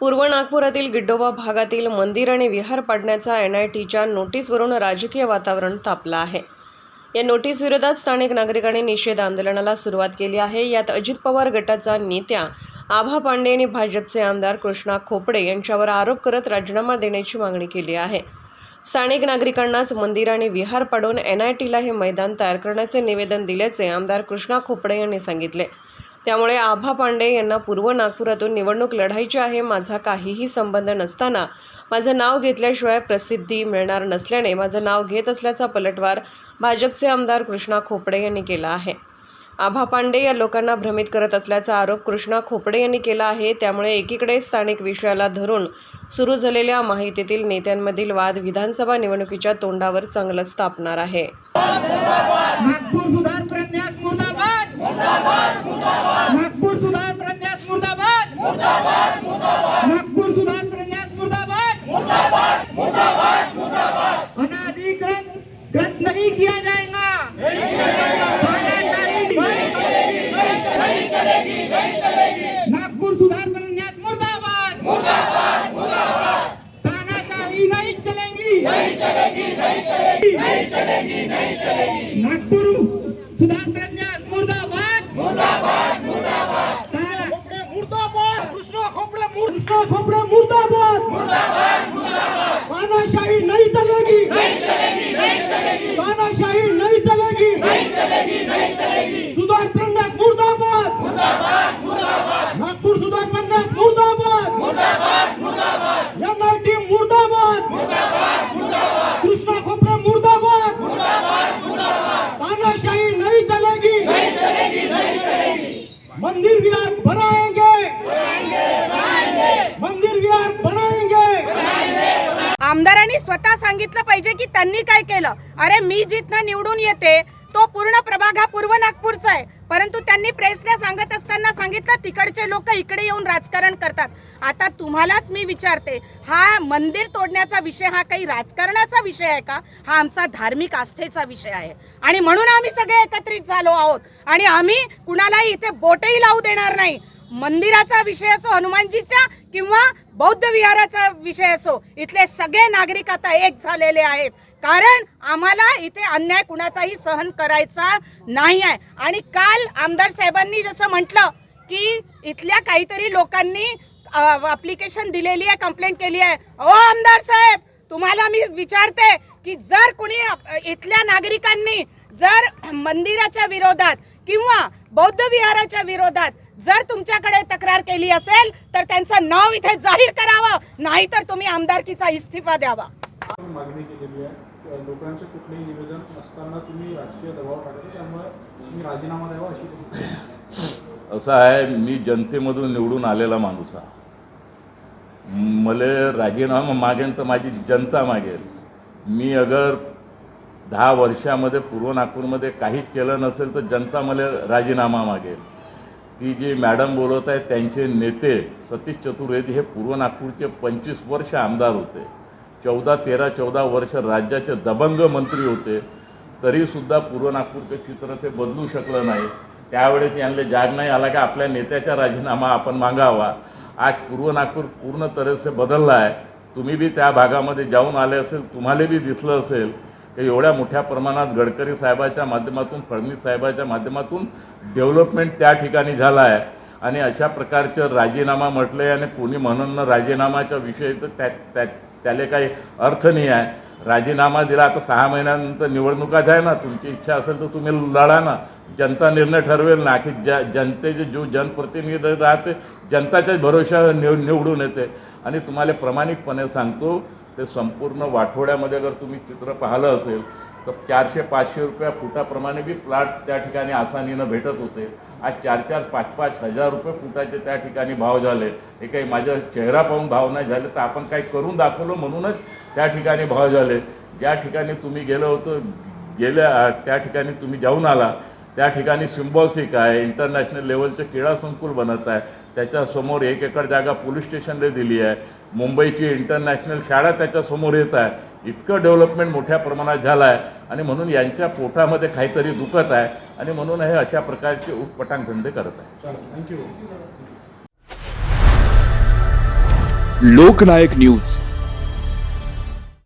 पूर्व नागपुरातील गिड्डोबा भागातील मंदिर आणि विहार पाडण्याचा एन आय टीच्या नोटीसवरून राजकीय वातावरण तापलं आहे. या नोटीस विरोधात स्थानिक नागरिकांनी निषेध आंदोलनाला सुरुवात केली आहे. यात अजित पवार गटाचा नेत्या आभा पांडे आणि भाजपचे आमदार कृष्णा खोपडे यांच्यावर आरोप करत राजीनामा देण्याची मागणी केली आहे. स्थानिक नागरिकांनाच मंदिर आणि विहार पाडून एन आय टीला हे मैदान तयार करण्याचे निवेदन दिल्याचे आमदार कृष्णा खोपडे यांनी सांगितले. त्यामुळे आभा पांडे यांना पूर्व नागपुरातून निवडणूक लढायची आहे माझा काहीही संबंध नसताना माझं नाव घेतल्याशिवाय प्रसिद्धी मिळणार नसल्याने माझं नाव घेत असल्याचा पलटवार भाजपचे आमदार कृष्णा खोपडे यांनी केला आहे. आभा पांडे या लोकांना भ्रमित करत असल्याचा आरोप कृष्णा खोपडे यांनी केला आहे त्यामुळे एकीकडे स्थानिक विषयाला धरून सुरू झालेल्या माहितीतील नेत्यांमधील वाद विधानसभा निवडणुकीच्या तोंडावर चांगलंच तापणार आहे. सुधार प्रन्यास मुर्दाबाद। नागपुर सुधार प्रन्यास मुर्दाबाद। अनाधिकृत ग्रंथ नहीं किया जाएगा। नागपुर सुधार प्रन्यास मुर्दाबाद। तानाशाही नहीं चलेगी नहीं चलेगी नहीं चलेगी। नागपुर मंदिर विहार बनाएंगे। मंदिर विहार बनाएंगे। आमदारांनी स्वतः सांगितलं पाहिजे की त्यांनी काय केलं? अरे मी जिथनं निवडून येते तो पूर्ण प्रभाग हा पूर्व नागपूरचा आहे. परंतु त्यांनी प्रेसला सांगत असताना सांगितलं तिकडचे लोक इकडे येऊन राजकारण करतात. आता तुम्हालाच मी विचारते हा मंदिर तोडण्याचा विषय हा काही राजकारणाचा विषय आहे का? हा आमचा धार्मिक आस्थेचा विषय आहे. आणि म्हणून आम्ही सगळे एकत्रित झालो आहोत. आणि आम्ही कुणालाही इथे बोटही लावू देणार नाही. मंदिराचा विषय असो हनुमानजीचा किंवा बौद्ध विहाराचा विषय असो इथले सगळे नागरिक आता एक झालेले आहेत. कारण आम्हाला इथे अन्याय कुणाचाही सहन करायचा नाही आहे. आणि काल आमदार साहेबांनी जसं म्हटलं की इथल्या काहीतरी लोकांनी अप्लिकेशन दिलेली आहे कंप्लेंट केली आहे. ओ आमदार साहेब तुम्हाला मी विचारते की जर कुणी इथल्या नागरिकांनी जर मंदिराच्या विरोधात किंवा बौद्ध विहाराच्या विरोधात जर तुमच्याकडे तक्रार केली असेल तर त्यांचं नाव इथे जाहीर करावं. नाहीतर तुम्ही आमदारकीचा इस्तिफा द्यावा. मागणी केलेली आहे. लोकांचे कुठलेही निवेदन असताना तुम्ही राजकीय दबाव टाकता त्यामुळे तुम्ही राजीनामा द्यावा अशी असं आहे मी जनतेमधून निवडून आलेला माणूस आहे. मला राजीनामा मागेन तर माझी जनता मागेल. मी अगर दहा वर्षामध्ये पूर्व नागपूरमध्ये काहीच केलं नसेल तर जनता मला राजीनामा मागेल. ती जी मॅडम बोलत आहेत त्यांचे नेते सतीश चतुर्वेदी हे पूर्व नागपूरचे पंचवीस वर्ष आमदार होते. चौदा तेरा चौदा वर्ष राज्याचे दबंग मंत्री होते. तरीसुद्धा पूर्व नागपूरचं चित्र ते बदलू शकलं नाही. त्यावेळेस यांना जाग नाही आला की आपल्या नेत्याचा राजीनामा आपण मागावा. आज पूर्व नागपूर पूर्ण तऱ्हेसे बदलला आहे. तुम्ही बी त्या भागामध्ये जाऊन आले असेल तुम्हाला बी दिसलं असेल. एवढ्या मोठ्या प्रमाणात गडकरी साहेबाच्या माध्यमातून फडणवीस साहेबाच्या माध्यमातून डेव्हलपमेंट त्या ठिकाणी झाला आहे आणि अशा प्रकारचं राजीनामा म्हटलं आहे आणि कोणी म्हणून राजीनामाचा विषय तर त्या त्या त्याला काही अर्थ नाही आहे. राजीनामा दिला आता सहा महिन्यानंतर निवडणुका जाय ना तुमची इच्छा असेल तर तुम्ही लढा ना. जनता निर्णय ठरवेल ना की ज्या जनतेचे जो जनप्रतिनिधी राहते जनताच्याच भरोशा निव निवडून येते. आणि तुम्हाला प्रामाणिकपणे सांगतो ते संपूर्ण वाठोड्यामध्ये जर तुम्ही चित्र पाहिलं असेल तर चारशे पाचशे रुपया फुटाप्रमाणे बी प्लॉट त्या ठिकाणी आसानीनं भेटत होते. आज चार चार पाच पाच हजार रुपये फुटाचे त्या ठिकाणी भाव झाले. हे काही माझा चेहरा पाहून भाव नाही झाले तर आपण काही करून दाखवलो म्हणूनच त्या ठिकाणी भाव झाले. ज्या ठिकाणी तुम्ही गेलो होतो गेल्या त्या ठिकाणी तुम्ही जाऊन आला. त्या ठिकाणी सिम्बॉसिक आहे इंटरनॅशनल लेवलचं क्रीडा संकुल बनत आहे. त्याच्यासमोर एक एकर जागा पोलीस स्टेशनला दिली आहे. मुंबईची इंटरनॅशनल शाळा त्याच्यासमोर येत आहे. इतकं डेव्हलपमेंट मोठ्या प्रमाणात झालं आहे आणि म्हणून यांच्या पोटामध्ये काहीतरी दुखत आहे. आणि म्हणून हे अशा प्रकारचे उटपटांग धंदे करत आहे. Thank you Loknayak news.